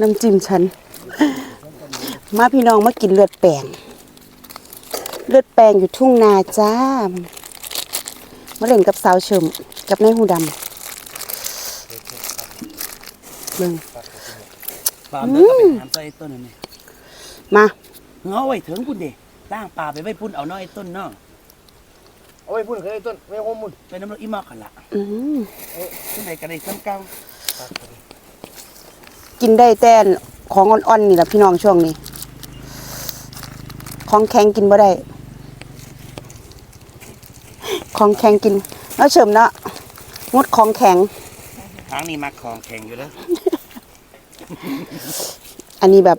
น้ำจิ้มฉัน มาพี่น้องมากินเลือดแปลง เลือดแปลงอยู่ทุ่งนาจ้า มาเล่นกับสาวเฉิมกับนายหูดำเบิ่งปลาเนื้อก็ไปหามใส่ไอ้ต้นนั่นนี่มาเงาไว้ถึงพุ่นเด้ตั้งปลาไปไว้พุ่นเอาน้อยไอ้ต้นเนาะเอาไว้พูดเคยต้นไม่โฮมมุนไปน้ำรถอีหมอกกันละอืมที่ไหนก็ได้ซ้ำเก่า กินได้แต่ของอ่อนๆนี่แหละพี่น้องช่วงนี้ ของแข็งกินบ่ได้ ของแข็งกินแล้วเฉิมเนาะงดของแข็งทางนี้มักของแข็งอยู่แล้ว อันนี้แบบ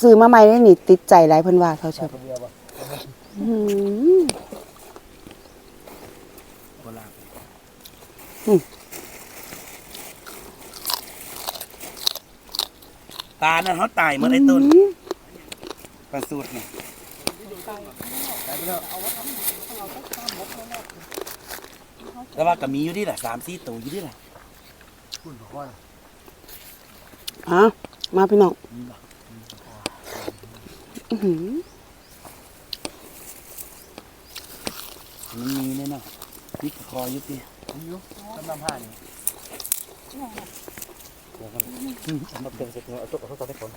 ซื้อมาใหม่ได้นี่ติดใจหลายเพิ่นว่าเขาเชิญเบียร์ป่ะอืมโบราณอืม ปลานั่นเขาตายเหมือนไอ้ต้นปลาสูตรเนี่ยแต่ว่าก็มีอยู่ดีแหละสามสี่ตัวอยู่ดีแหละคุณบอกว่าอะมาพี่น้องอื้อหือมันมีเนี่ยเนาะนี่คออยู่ดิผมอยู่ต้นน้ำผ้านี่ มาเป็นเสร็จเอาตัวเขาตัวได้ผล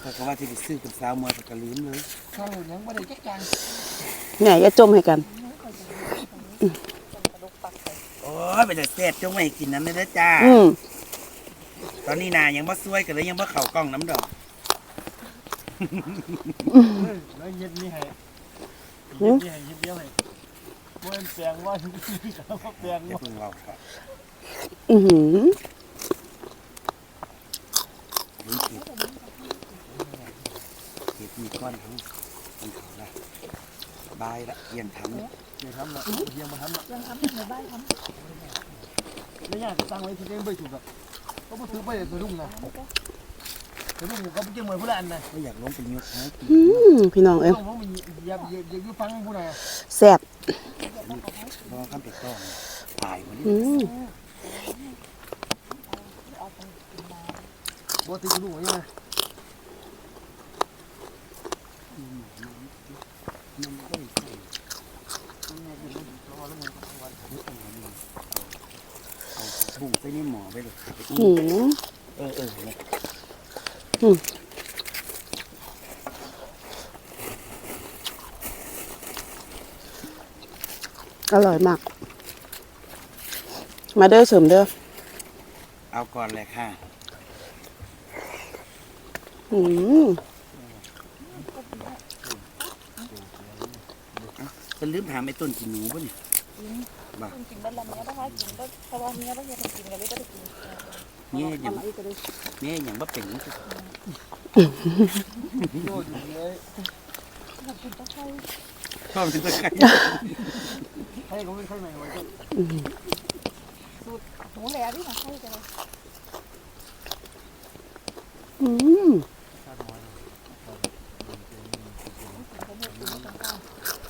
เขาก็ว่าที่ไปซื้อกับสาวมวยก็ลืมเลยข้าวยังไม่ได้แจ้งการเนี่ยอย่าจมให้กันโอ้ยไปแต่เสร็จจงไม่ให้กินน้ำเลยนะจ้า อืมตอนนี้นายังบ่ซวยกันเลยยังบ่เข่ากล้องน้ำดอกแล้วเย็ดนี่ให้เย็ดนี่ให้เย็ดเดียวให้มันเสียงว่าเขาเสียงอย่าว่า เพิ่งเราครับ อือหือ นี่คือเห็ดมี ก้อนทั้งมันเขาละบายละเย็นทำเนี่ยเดี๋ยวทำนะเดี๋ยวมาทำนะยังทำในบ้านทำไม่ยากตั้งไว้ที่เล่นไม่ถูกหรอกก็มาซื้อไปเดี๋ยวรุ่งนะเดี๋ยวรุ่งก็ไปเกี่ยวมวยผู้ละอันนะก็อยากลงไปยกให้กินอืมพี่น้องเอ้ยต้องว่ามันอย่าอย่าอย่าอยู่ฟังผู้ใดแซ่บรอข้ามไปก้อนตายวันนี้อืมบ่ตีรุ่งไว้นะเอา บุ้งไปนี่หมอไปเลยไปอืมเออเออเนี่ยอร่อยมาก มาเด้อเสริมเด้อ เอาก่อนเลยค่ะ อืม จะลืมถามไอ้ต้นกินหนูป่ะเนี่ยบ้ากินบ้านละเมียบ้านกินบ้านเพราะว่าเมียบ้านเมียกินกันเลยก็ได้กินเนี่ยอย่างเนี่ยอย่างว่าเป็นนี่คือโดดอยู่เลยชอบเป็นตะไคร้ให้เขาไม่ค่อยใหม่ไว้ก็หนูแล้วที่มาให้กันเลย อืม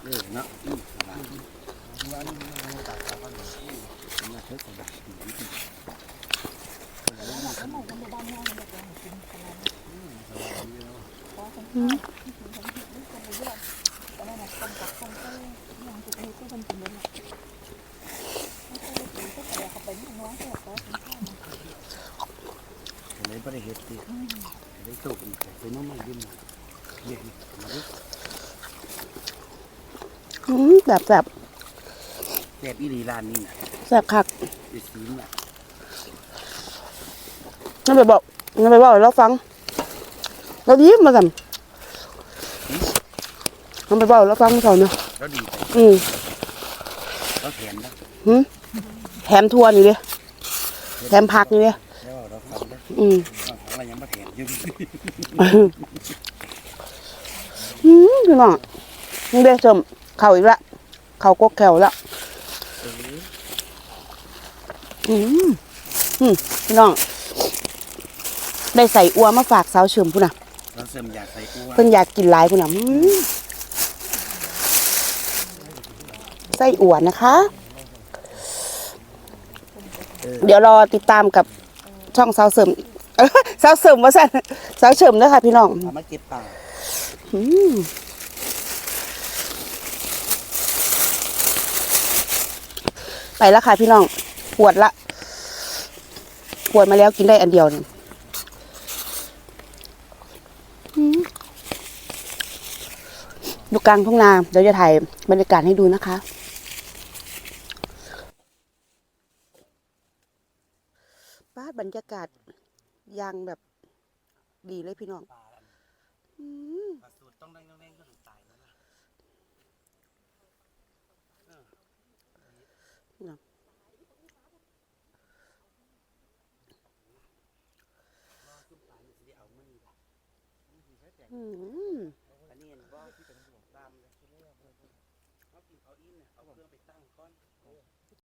เออเนาะอืมสบายมาเถอะสบาย เลยไม่ได้เห็ดตีได้ตกอีกแต่เป็นน้องใหม่ดิ้นมาเย็นมาดิอืมแบบแบบแซ่บอีหลีร้านนี้นะแซ่บคักไอ้สีน่ะนั่นไปบอกนั่นไปบอกให้เราฟังเรายิ้มมาสั่ นนั่นไปบอกให้เราฟังเขาเนาะแล้วดีใจอืมแล้วแถมนะแถมทัวร์นี่เลยแถมผักนี่เลยแล้วเราฟังนะอืมเราของเรายังมาแถมอยู่อืมพี่น้องนี่เด้อเสริมเข่าอีกละเข่ากกแขวละอืมอืมพี่น้องได้ใส่อัวมาฝากสาวเฉิมพุ่นน่ะเราเสริมอยากใส่อ้วเพิ่นอยากกินหลายพุ่นน่ะอืม ไส้อั่วนะคะ เดี๋ยวรอติดตามกับช่องสาวเสริมเออสาวเสริมว่าสั่นสาวเสริมเด้อค่ะพี่น้องเอามาเก็บป่าอืมไปแล้วค่ะพี่น้องปวดละปวดมาแล้วกินได้อันเดียวเนี่ยอืมอยู่กลางทุ่งนาเดี๋ยวจะถ่ายบรรยากาศให้ดูนะคะ บ้านบรรยากาศยางแบบดีเลยพี่น้องอืมปลาสูตรต้องนั่งนั่งก็ถึงตายแล้วล่ะอืมอันนี้เห็นว่าที่เป็นห่วงตามเลยเขากินเขาอินเนี่ยเอาเครื่องไปตั้งก้อน